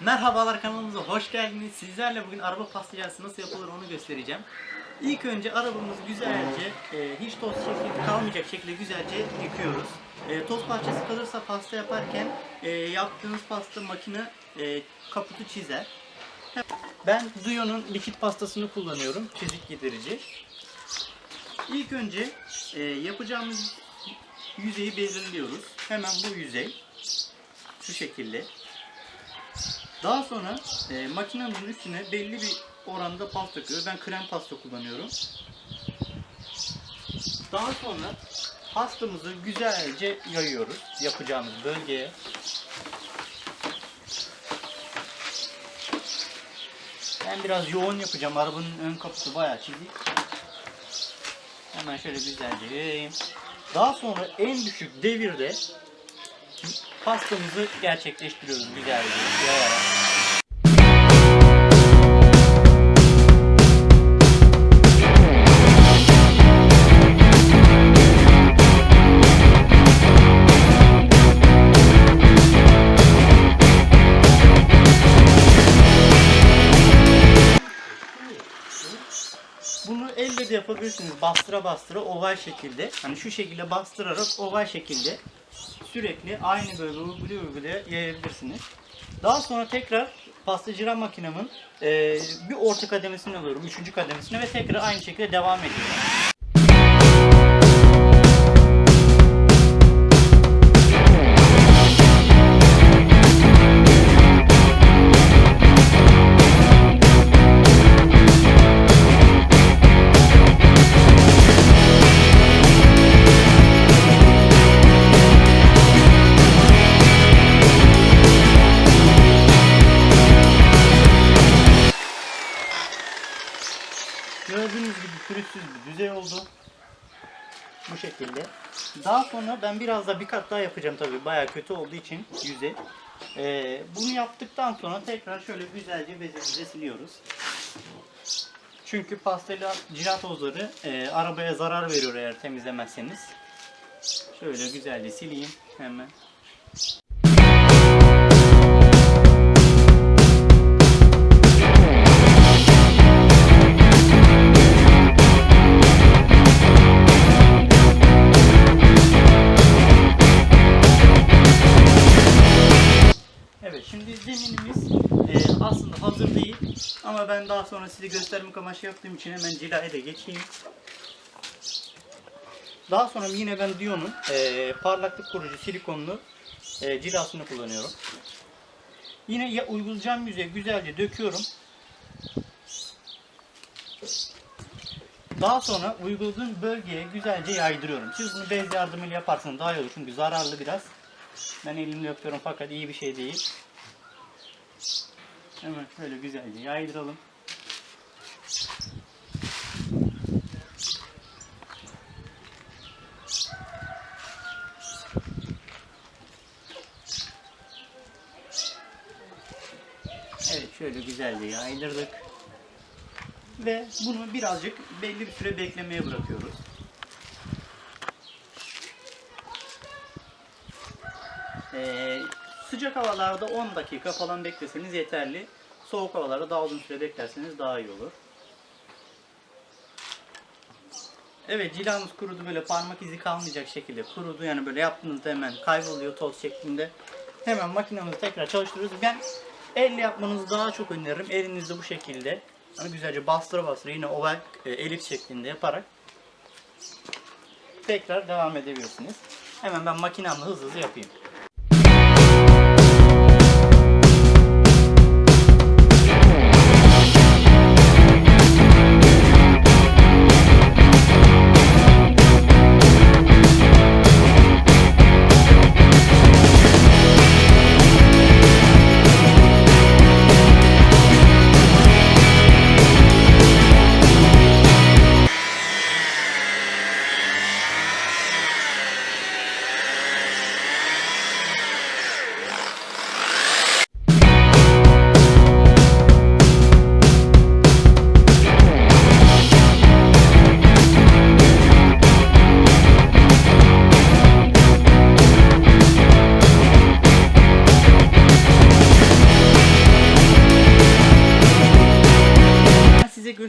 Merhabalar kanalımıza hoş geldiniz. Sizlerle bugün araba pastacısı nasıl yapılır onu göstereceğim. İlk önce arabamızı güzelce, e, hiç toz şekli kalmayacak şekilde güzelce yıkıyoruz. E, toz parçası kalırsa pasta yaparken e, yaptığınız pasta makine e, kaputu çizer. Ben Duyo'nun likit pastasını kullanıyorum. Çizik giderici. İlk önce e, yapacağımız yüzeyi belirliyoruz. Hemen bu yüzey. Şu şekilde. Daha sonra e, makinenin üstüne belli bir oranda pasta döküyor. Ben krem pasta kullanıyorum. Daha sonra pastamızı güzelce yayıyoruz yapacağımız bölgeye. Ben biraz yoğun yapacağım. Arabanın ön kapısı bayağı çizik. Hemen şöyle güzelce yayayım. Daha sonra en düşük devirde pastamızı gerçekleştiriyoruz güzelce yayarak. De yapabilirsiniz. Bastıra bastıra oval şekilde. Hani şu şekilde bastırarak oval şekilde sürekli aynı böyle uygulaya uygulaya yayabilirsiniz. Daha sonra tekrar pastacıra makinemin e, bir orta kademesini alıyorum. Üçüncü kademesine ve tekrar aynı şekilde devam ediyorum. Düzey oldu. Bu şekilde. Daha sonra ben biraz da bir kat daha yapacağım tabii. Bayağı kötü olduğu için yüzey. Ee, bunu yaptıktan sonra tekrar şöyle güzelce bezimize siliyoruz. Çünkü pastayla cila tozları e, arabaya zarar veriyor eğer temizlemezseniz. Şöyle güzelce sileyim hemen. Zeminimiz e, aslında hazır değil ama ben daha sonra size göstermek amaçlı yaptığım için hemen cilaya da geçeyim. Daha sonra yine ben Dion'un e, parlaklık koruyucu silikonlu e, cilasını kullanıyorum. Yine ya uygulayacağım yüzeye güzelce döküyorum. Daha sonra uyguladığım bölgeye güzelce yaydırıyorum. Siz bunu bez yardımıyla yaparsanız daha iyi olur çünkü zararlı biraz. Ben elimle yapıyorum fakat iyi bir şey değil. Hemen şöyle güzelce yaydıralım. Evet şöyle güzelce yaydırdık. Ve bunu birazcık belli bir süre beklemeye bırakıyoruz. Ee, sıcak havalarda 10 dakika falan bekleseniz yeterli. Soğuk havalarda daha uzun süre beklerseniz daha iyi olur. Evet cilamız kurudu böyle parmak izi kalmayacak şekilde kurudu. Yani böyle yaptığınızda hemen kayboluyor toz şeklinde. Hemen makinemizi tekrar çalıştırıyoruz. Ben elle yapmanızı daha çok öneririm. Elinizde bu şekilde hani güzelce bastıra bastıra yine oval e, elips şeklinde yaparak tekrar devam edebilirsiniz. Hemen ben makinemle hızlı hızlı yapayım.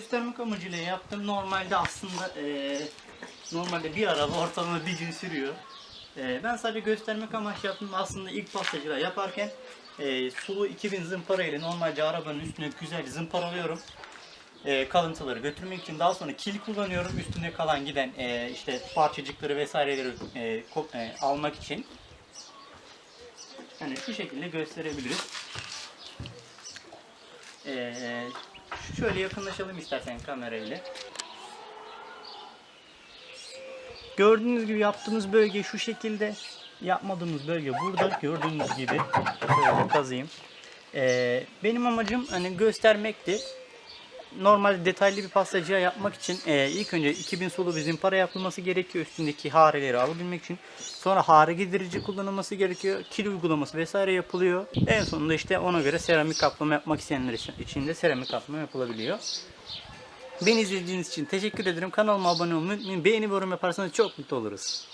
Göstermek amacıyla yaptım. Normalde aslında eee, normalde bir araba ortalama bir gün sürüyor. Eee, ben sadece göstermek amaçlı yaptım. Aslında ilk pastacılar yaparken eee, sulu 2000 zımpara ile normalce arabanın üstüne güzel zımparalıyorum. Eee, kalıntıları götürmek için daha sonra kil kullanıyorum. Üstünde kalan giden eee, işte parçacıkları vesaireleri ko- eee, almak için. Hani şu şekilde gösterebiliriz. Ee, şöyle yakınlaşalım istersen kamerayla. Gördüğünüz gibi yaptığımız bölge şu şekilde. Yapmadığımız bölge burada. Gördüğünüz gibi. Şöyle kazıyım. Ee, benim amacım hani göstermekti. Normalde detaylı bir pastacıya yapmak için e, ilk önce 2000 sulu bir zimpara yapılması gerekiyor üstündeki hareleri alabilmek için. Sonra hare giderici kullanılması gerekiyor. Kil uygulaması vesaire yapılıyor. En sonunda işte ona göre seramik kaplama yapmak isteyenler için- de seramik kaplama yapılabiliyor. Beni izlediğiniz için teşekkür ederim. Kanalıma abone olmayı. Beğeni ve yorum yaparsanız çok mutlu oluruz.